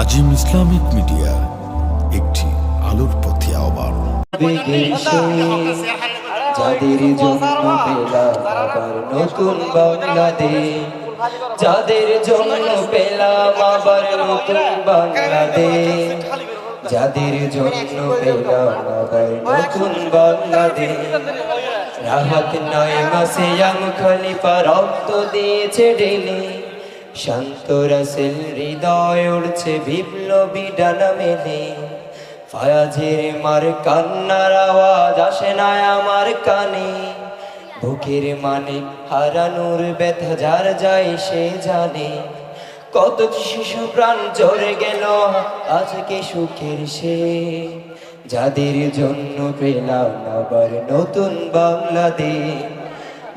আজিম Islamic media, একটি আলোর পথে আহ্বান। যাদের জন্য পেলাম আবার নতুন বাংলাদেশ, যাদের জন্য পেলাম আবার নতুন বাংলাদেশ, যাদের জন্য পেলাম আবার নতুন বাংলাদেশ। রাহাত নয় মাসে আম খলিফা রক্ত দিয়েছে ডেলে শান্ত রাসেল হৃদয় উড়ছে বিপ্লবী ডানা মেলে। ফায়াজের মার কান্নার আওয়াজ আসে না আমার কানে। বুকের মানে হারানোর ব্যথা যার যায় সে জানে। কত শিশু প্রাণ জড়ে গেল আজকে সুখের সে। যাদের জন্য পেলাম আবার নতুন বাংলাদেশ।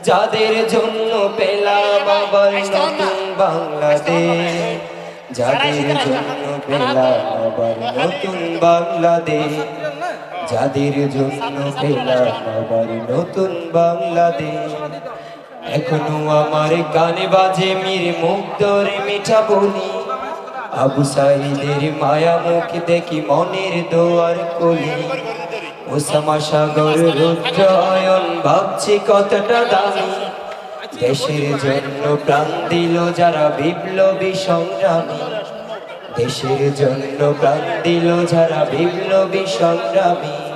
যাদের জন্য পেলাম আবার নতুন বাংলাদেশ যাদের জন্য পেলাম আবার নতুন বাংলাদেশ যাদের জন্য পেলাম আবার নতুন বাংলাদেশ এখনও আমার গানে বাজে মীর মুগ্ধর মিঠা বলি আবু সাহিদের মায়া মুখ দেখি মনের দোয়ার কলি ওসামা সাগর রুদ্রায়ন ভাবছি কতটা দামি দেশের জন্য প্রাণ দিল যারা বিপ্লবী সংগ্রামী। দেশের জন্য প্রাণ দিল যারা বিপ্লবী সংগ্রামী।